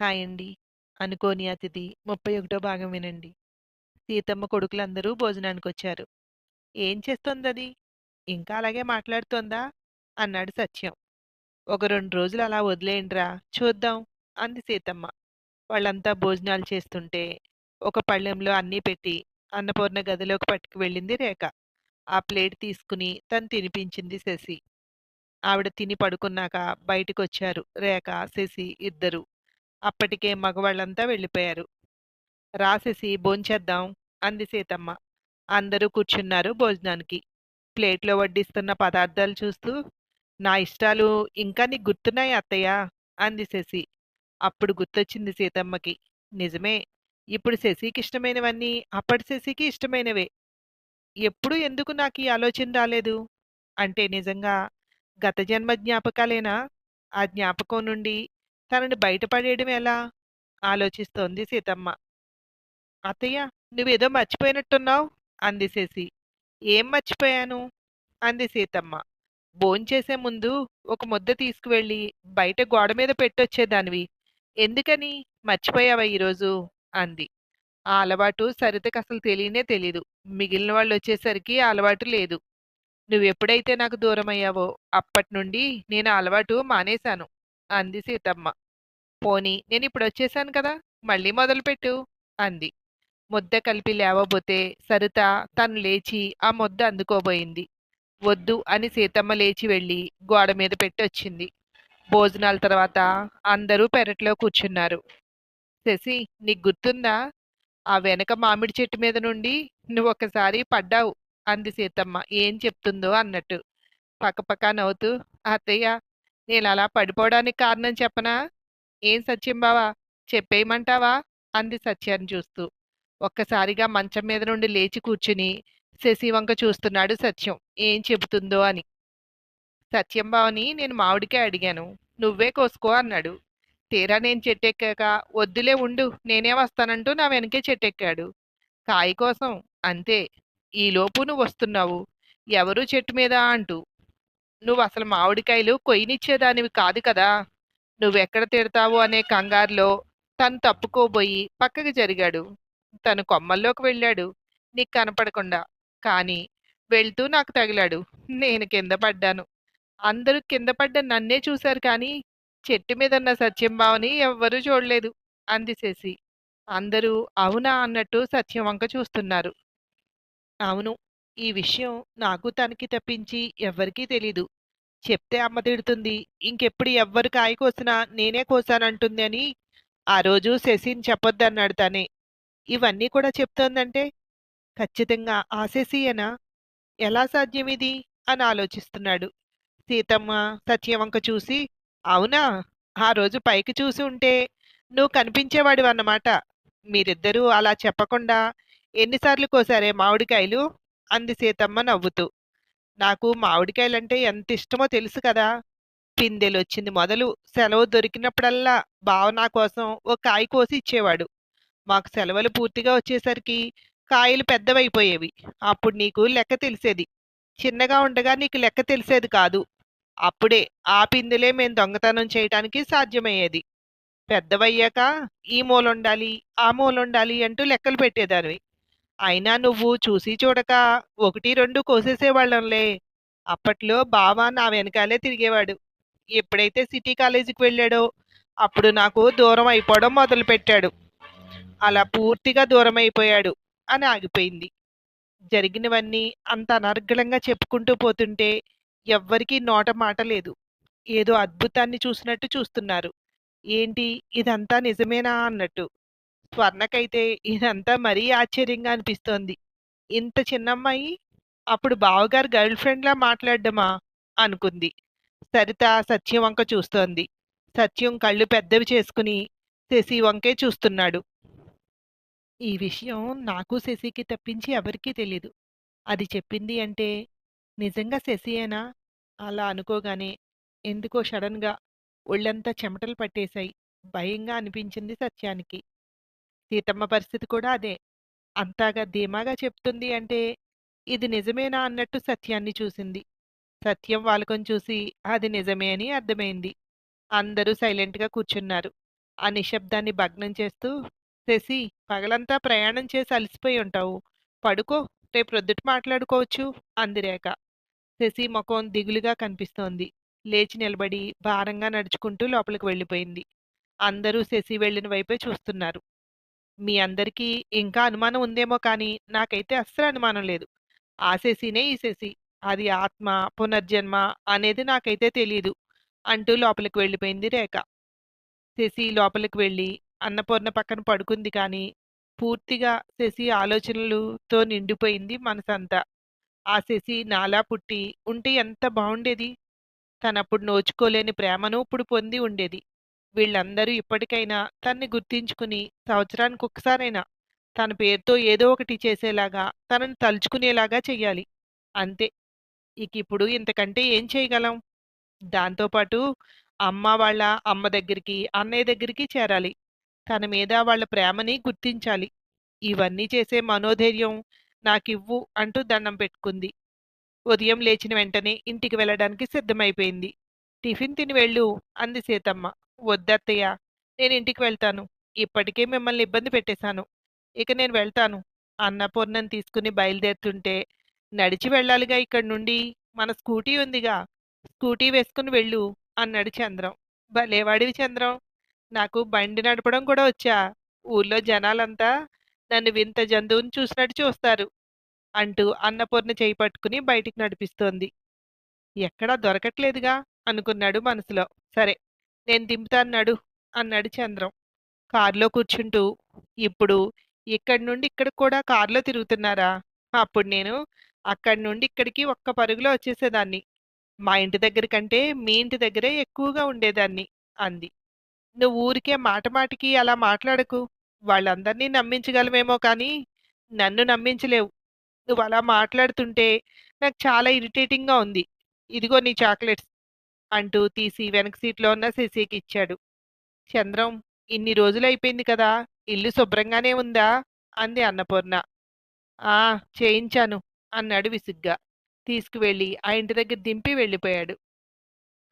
Hi అండి. అనుకోని అతిథి 31 భాగం వినండి. సీతమ్మ కొడుకులందరూ భోజనానికి వచ్చారు ఏం చేస్తోందది? ఇంకా అలాగే మాట్లాడుతోందా? అన్నాడు సత్యం. ఒక రెండు రోజులు అలా వదిలేయండిరా చూద్దాం అంది సీతమ్మ. వాళ్ళంతా భోజనాలు చేస్తుంటే ఒక పళ్ళెంలో అన్నీ పెట్టి అన్నపూర్ణ గదిలోకి పట్టుకు వెళ్ళింది రేఖ. ఆ ప్లేట్ తీసుకుని తను తినిపించింది శశి. ఆవిడ తిని పడుకున్నాక బయటికొచ్చారు రేఖ, శశి ఇద్దరు అప్పటికే మగవాళ్ళంతా వెళ్ళిపోయారు. రాసేసి భోంచేద్దాం అంది సీతమ్మ. అందరూ కూర్చున్నారు భోజనానికి. ప్లేట్లో వడ్డిస్తున్న పదార్థాలు చూస్తూ నా ఇష్టాలు ఇంకా నీకు గుర్తున్నాయి అత్తయ్య అంది శశి. అప్పుడు గుర్తొచ్చింది సీతమ్మకి. నిజమే ఇప్పుడు శశికి ఇష్టమైనవన్నీ అప్పటి శశికి ఇష్టమైనవే. ఎప్పుడు ఎందుకు నాకు ఈ ఆలోచన రాలేదు? అంటే నిజంగా గత జన్మ జ్ఞాపకాలేనా? ఆ జ్ఞాపకం నుండి తనని బయటపడేయడం ఎలా? ఆలోచిస్తోంది సీతమ్మ. అత్తయ్య నువ్వేదో మర్చిపోయినట్టున్నావు అంది శశి. ఏం మర్చిపోయాను? అంది సీతమ్మ. భోంచేసే ముందు ఒక ముద్ద తీసుకువెళ్ళి బయట గోడ మీద పెట్టొచ్చేదానివి. ఎందుకని? మర్చిపోయావా ఈరోజు? అంది. ఆ అలవాటు సరితకు అసలు తెలియనే తెలీదు. మిగిలిన వాళ్ళొచ్చేసరికి ఆ అలవాటు లేదు. నువ్వెప్పుడైతే నాకు దూరమయ్యావో అప్పటి నుండి నేను అలవాటు మానేశాను అంది సీతమ్మ. పోనీ వచ్చేసాను కదా! మళ్ళీ మొదలుపెట్టు అంది. ముద్ద కలిపి లేవబోతే సరిత తను లేచి ఆ ముద్ద అందుకోబోయింది. వద్దు అని సీతమ్మ లేచి వెళ్ళి గోడ మీద పెట్టొచ్చింది. భోజనాల తర్వాత అందరూ పెరట్లో కూర్చున్నారు. శశి నీకు గుర్తుందా? ఆ వెనక మామిడి చెట్టు మీద నుండి నువ్వు ఒకసారి పడ్డావు అంది సీతమ్మ ఏం చెప్తుందో అన్నట్టు. పక్కపక్క నవ్వుతూ అత్తయ్య నేనలా పడిపోవడానికి కారణం చెప్పనా? ఏం సత్యం బావా చెప్పేయమంటావా? అంది సత్యాన్ని చూస్తూ. ఒక్కసారిగా మంచం మీద నుండి లేచి కూర్చుని శశివంక చూస్తున్నాడు సత్యం ఏం చెబుతుందో అని. సత్యం బావని నేను మామిడికాయ అడిగాను. నువ్వే కోసుకో అన్నాడు. తీరా నేను చెట్టెక్కాక వద్దులే ఉండు నేనే వస్తానంటూ నా వెనకే చెట్టెక్కాడు. కాయ కోసం అంతే. ఈలోపు నువ్వొస్తున్నావు. ఎవరు చెట్టు మీద అంటూ. నువ్వు అసలు మామిడికాయలు కొయ్యనిచ్చేదానివి కాదు కదా! నువ్వెక్కడ తిడతావు అనే కంగారులో తను తప్పుకోబోయి పక్కకి జరిగాడు. తను కొమ్మల్లోకి వెళ్ళాడు. నీకు కనపడకుండా. కానీ వెళ్తూ నాకు తగిలాడు. నేను కింద పడ్డాను. అందరూ కింద పడ్డ నన్నే చూశారు కానీ చెట్టు మీదున్న సత్యం బావని ఎవ్వరూ చూడలేదు అంది శశి. అందరూ అవునా అన్నట్టు సత్యం వంక చూస్తున్నారు. అవును. ఈ విషయం నాకు తనకి తప్పించి ఎవ్వరికీ తెలీదు. చెప్తే అమ్మ తిడుతుంది. ఇంకెప్పుడు ఎవ్వరు కాయ కోసినా నేనే కోసానంటుంది అని ఆ రోజు శశిని చెప్పొద్దన్నాడు తనే. ఇవన్నీ కూడా చెప్తోందంటే ఖచ్చితంగా ఆ శశియేనా? ఎలా సాధ్యం ఇది? అని ఆలోచిస్తున్నాడు. సీతమ్మ సత్యవంక చూసి అవునా? ఆ రోజు పైకి చూసి ఉంటే నువ్వు కనిపించేవాడివన్నమాట. మీరిద్దరూ అలా చెప్పకుండా ఎన్నిసార్లు కోసారే మామిడికాయలు? అంది సీతమ్మ నవ్వుతూ. నాకు మామిడికాయలంటే ఎంత ఇష్టమో తెలుసు కదా! పిందెలొచ్చింది మొదలు సెలవు దొరికినప్పుడల్లా బావ నా కోసం ఓ కాయ కోసి ఇచ్చేవాడు. మాకు సెలవులు పూర్తిగా వచ్చేసరికి కాయలు పెద్దవైపోయేవి. అప్పుడు నీకు లెక్క తెలిసేది. చిన్నగా ఉండగా నీకు లెక్క తెలిసేది కాదు. అప్పుడే ఆ పిందెలే మేము దొంగతనం చేయటానికి సాధ్యమయ్యేది. పెద్దవయ్యాక ఈ మూలుండాలి, ఆ మూలుండాలి అంటూ లెక్కలు పెట్టేదానివి. అయినా నువ్వు చూసి చూడక ఒకటి రెండు కోసేసేవాళ్ళంలే. అప్పట్లో బావ నా వెనకాలే తిరిగేవాడు. ఎప్పుడైతే సిటీ కాలేజీకి వెళ్ళాడో అప్పుడు నాకు దూరం అయిపోవడం మొదలుపెట్టాడు. అలా పూర్తిగా దూరం అయిపోయాడు అని ఆగిపోయింది. జరిగినవన్నీ అంత అనర్గళంగా చెప్పుకుంటూ పోతుంటే ఎవ్వరికీ నోట మాట లేదు. ఏదో అద్భుతాన్ని చూసినట్టు చూస్తున్నారు. ఏంటి ఇదంతా నిజమేనా అన్నట్టు. స్వర్ణకైతే ఇదంతా మరీ ఆశ్చర్యంగా అనిపిస్తోంది. ఇంత చిన్నమ్మాయి అప్పుడు బావగారు గర్ల్ ఫ్రెండ్‌లా మాట్లాడమా అనుకుంది. సరిత సత్యం వంక చూస్తోంది. సత్యం కళ్ళు పెద్దవి చేసుకుని శశి వంకే చూస్తున్నాడు. ఈ విషయం నాకు శశికి తప్పించి ఎవరికీ తెలీదు. అది చెప్పింది అంటే నిజంగా శశియేనా? అలా అనుకోగానే ఎందుకో సడన్‌గా ఒళ్ళంతా చెమటలు పట్టేశాయి. భయంగా అనిపించింది సత్యానికి. సీతమ్మ పరిస్థితి కూడా అదే. అంతాగా ధీమాగా చెప్తుంది అంటే ఇది నిజమేనా అన్నట్టు సత్యాన్ని చూసింది. సత్యం వాలకం చూసి అది నిజమే అని అర్థమైంది. అందరూ సైలెంట్‌గా కూర్చున్నారు. ఆ నిశ్శబ్దాన్ని భగ్నం చేస్తూ శశి పగలంతా ప్రయాణం చేసి అలసిపోయి ఉంటావు పడుకో రేపు ప్రొద్దుట మాట్లాడుకోవచ్చు అంది రేఖ శశి ముఖం దిగులుగా కనిపిస్తోంది లేచి నిలబడి భారంగా నడుచుకుంటూ లోపలికి వెళ్ళిపోయింది అందరూ శశి వెళ్ళిన వైపే చూస్తున్నారు మీ అందరికీ ఇంకా అనుమానం ఉందేమో కానీ నాకైతే అస్సలు అనుమానం లేదు. ఆ ఈసేసి. ఈ అది ఆత్మ పునర్జన్మ అనేది నాకైతే తెలియదు అంటూ లోపలికి వెళ్ళిపోయింది రేఖ. శశి లోపలికి వెళ్ళి అన్నపూర్ణ పక్కన పడుకుంది కానీ పూర్తిగా శశి ఆలోచనలతో నిండిపోయింది మనసంతా. ఆ శశి నాలా పుట్టి ఉంటే ఎంత బాగుండేది తనప్పుడు నోచుకోలేని ప్రేమను ఇప్పుడు పొంది ఉండేది. వీళ్ళందరూ ఇప్పటికైనా తన్ని గుర్తించుకుని సంవత్సరానికి ఒక్కసారైనా తన పేరుతో ఏదో ఒకటి చేసేలాగా తనని తలుచుకునేలాగా చెయ్యాలి. అంతే. ఇక ఇప్పుడు ఇంతకంటే ఏం చేయగలం? దాంతోపాటు అమ్మ వాళ్ళ అమ్మ దగ్గరికి అన్నయ్య దగ్గరికి చేరాలి. తన మీద వాళ్ళ ప్రేమని గుర్తించాలి. ఇవన్నీ చేసే మనోధైర్యం నాకివ్వు అంటూ దండం పెట్టుకుంది. ఉదయం లేచిన వెంటనే ఇంటికి వెళ్ళడానికి సిద్ధమైపోయింది. టిఫిన్ తిని వెళ్ళు అంది సీతమ్మ. వద్దత్తయ్య నేను ఇంటికి వెళ్తాను. ఇప్పటికే మిమ్మల్ని ఇబ్బంది పెట్టేశాను. ఇక నేను వెళ్తాను. అన్నపూర్ణం తీసుకుని బయలుదేరుతుంటే నడిచి వెళ్ళాలిగా ఇక్కడి నుండి. మన స్కూటీ ఉందిగా. స్కూటీ వేసుకుని వెళ్ళు అన్నాడు చంద్రం. భలేవాడివి చంద్రం. నాకు బండి నడపడం కూడా వచ్చా? ఊర్లో జనాలంతా నన్ను వింత జంతువుని చూసినట్టు చూస్తారు అంటూ అన్నపూర్ణ చేయి పట్టుకుని బయటికి నడిపిస్తోంది. ఎక్కడా దొరకట్లేదుగా అనుకున్నాడు మనసులో. సరే నేను దింపుతాను నడు అన్నాడు చంద్రం. కారులో కూర్చుంటూ ఇప్పుడు ఇక్కడి నుండి ఇక్కడికి కూడా కారులో తిరుగుతున్నారా? అప్పుడు నేను అక్కడి నుండి ఇక్కడికి ఒక్క పరుగులో వచ్చేసేదాన్ని. మా ఇంటి దగ్గర కంటే మీ ఇంటి దగ్గరే ఎక్కువగా ఉండేదాన్ని అంది. నువ్వు ఊరికే మాట మాటికి అలా మాట్లాడకు. వాళ్ళందరినీ నమ్మించగలమేమో కానీ నన్ను నమ్మించలేవు. నువ్వు అలా మాట్లాడుతుంటే నాకు చాలా ఇరిటేటింగ్గా ఉంది. ఇదిగో నీ చాక్లెట్స్. అంటూ తీసి వెనక సీట్లో ఉన్న శశికి ఇచ్చాడు. చంద్రం ఇన్ని రోజులు అయిపోయింది కదా ఇల్లు శుభ్రంగానే ఉందా? అంది అన్నపూర్ణ. ఆ చేయించాను అన్నాడు విసుగ్గా. తీసుకువెళ్ళి ఆ ఇంటి దగ్గర దింపి వెళ్ళిపోయాడు.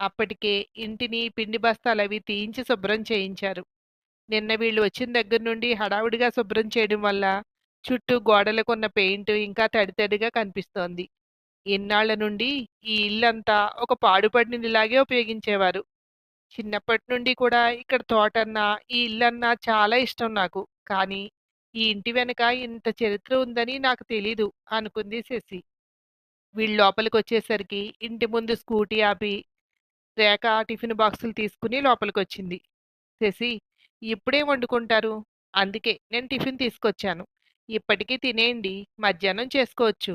అప్పటికే ఇంటిని పిండి బస్తాలు అవి తీయించి శుభ్రం చేయించారు. నిన్న వీళ్ళు వచ్చిన దగ్గర నుండి హడావుడిగా శుభ్రం చేయడం వల్ల చుట్టూ గోడలకున్న పెయింట్ ఇంకా తడితడిగా కనిపిస్తోంది. ఎన్నాళ్ళ నుండి ఈ ఇల్లంతా ఒక పాడుపడినలాగే ఉపయోగించేవారు. చిన్నప్పటి నుండి కూడా ఇక్కడ తోటన్నా ఈ ఇల్లన్నా చాలా ఇష్టం నాకు. కానీ ఈ ఇంటి వెనక ఇంత చరిత్ర ఉందని నాకు తెలీదు అనుకుంది శశి. వీళ్ళు లోపలికి వచ్చేసరికి ఇంటి ముందు స్కూటీ ఆపి రేఖ టిఫిన్ బాక్సులు తీసుకుని లోపలికి వచ్చింది శశి ఇప్పుడే వండుకుంటారు? అందుకే నేను టిఫిన్ తీసుకొచ్చాను. ఇప్పటికీ తినేయండి. మధ్యాహ్నం చేసుకోవచ్చు.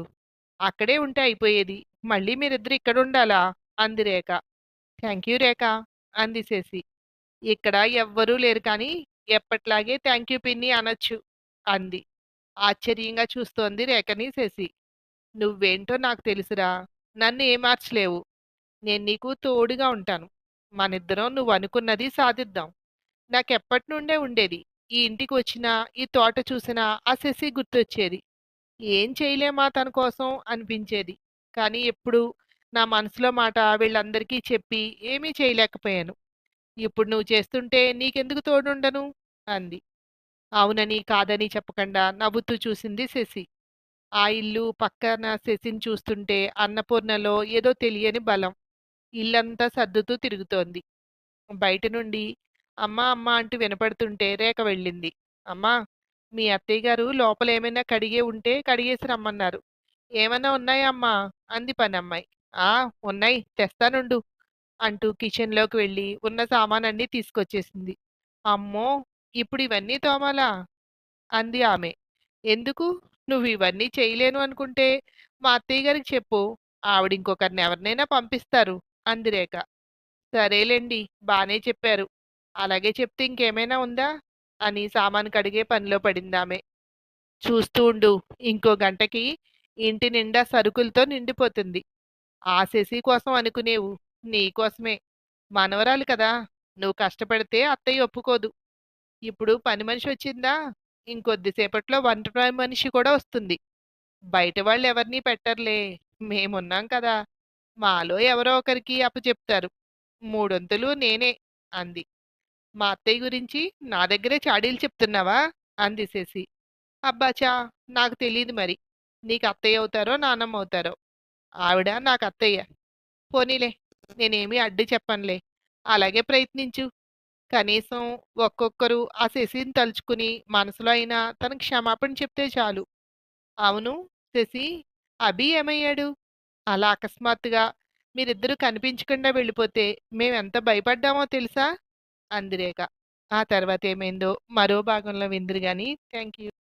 అక్కడే ఉంటే అయిపోయేది. మళ్ళీ మీరిద్దరు ఇక్కడ ఉండాలా అంది రేఖ. థ్యాంక్ యూ రేఖ అంది శశి. ఇక్కడ ఎవ్వరూ లేరు కానీ ఎప్పట్లాగే థ్యాంక్ యూ పిన్ని అనొచ్చు అంది. ఆశ్చర్యంగా చూస్తోంది రేఖని శశి. నువ్వేంటో నాకు తెలుసురా నన్ను ఏమార్చలేవు నేను నీకు తోడుగా ఉంటాను. మనిద్దరం నువ్వు అనుకున్నది సాధిద్దాం. నాకెప్పటి నుండే ఉండేది. ఈ ఇంటికి వచ్చినా ఈ తోట చూసినా ఆ శశి గుర్తొచ్చేది. ఏం చేయలేమా తన కోసం అనిపించేది. కానీ ఎప్పుడు నా మనసులో మాట వీళ్ళందరికీ చెప్పి ఏమీ చేయలేకపోయాను. ఇప్పుడు నువ్వు చేస్తుంటే నీకెందుకు తోడుండను? అంది. అవునని కాదని చెప్పకుండా నవ్వుతూ చూసింది శశి. ఆ ఇల్లు పక్కన శశిని చూస్తుంటే అన్నపూర్ణలో ఏదో తెలియని బలం. ఇల్లంతా సర్దుతూ తిరుగుతోంది. బయట నుండి అమ్మా అమ్మ అంటూ వినపడుతుంటే రేఖ వెళ్ళింది. అమ్మా మీ అత్తయ్య గారు లోపల ఏమైనా కడిగే ఉంటే కడిగేసి రమ్మన్నారు. ఏమైనా ఉన్నాయా అమ్మా? అంది పని అమ్మాయి ఆ ఉన్నాయి. తెస్తానుండు అంటూ కిచెన్లోకి వెళ్ళి ఉన్న సామానన్నీ తీసుకొచ్చేసింది. అమ్మో! ఇప్పుడు ఇవన్నీ తోమాలా? అంది ఆమె. ఎందుకు? నువ్వు ఇవన్నీ చేయలేను అనుకుంటే మా అత్తయ్య గారికి చెప్పు. ఆవిడ ఇంకొకరిని ఎవరినైనా పంపిస్తారు అంది రేఖ. సరేలేండి. బానే చెప్పారు. అలాగే చెప్తే ఇంకేమైనా ఉందా? అని సామాను కడిగే పనిలో పడిందామె. చూస్తూ ఉండు ఇంకో గంటకి ఇంటి నిండా సరుకులతో నిండిపోతుంది. ఆ శశి కోసం అనుకునేవు నీకోసమే మనవరాలు కదా నువ్వు కష్టపడితే అత్తయ్య ఒప్పుకోదు. ఇప్పుడు పని మనిషి వచ్చిందా? ఇంకొద్దిసేపట్లో వంట మనిషి కూడా వస్తుంది. బయట వాళ్ళు ఎవరినీ పెట్టర్లే మేమున్నాం కదా. మాలో ఎవరో ఒకరికి అప్పచెప్తారు. మూడొంతులు నేనే అంది. మా అత్తయ్య గురించి నా దగ్గరే చాడీలు చెప్తున్నావా? అంది శశి అబ్బాచా నాకు తెలియదు మరి. నీకు అత్తయ్య అవుతారో నాన్నమ్మ అవుతారో. ఆవిడ నాకు అత్తయ్య. పోనీలే నేనేమీ అడ్డు చెప్పనులే. అలాగే ప్రయత్నించు. కనీసం ఒక్కొక్కరు ఆ శశిని తలుచుకుని మనసులో అయినా తన క్షమాపణ చెప్తే చాలు. అవును శశి. అభి ఏమయ్యాడు? అలా అకస్మాత్తుగా మీరిద్దరూ కనిపించకుండా వెళ్ళిపోతే మేమెంత భయపడ్డామో తెలుసా? అంది రేఖ ఆ తర్వాత ఏమైందో మరో భాగంలో విందురు కానీ థ్యాంక్ యూ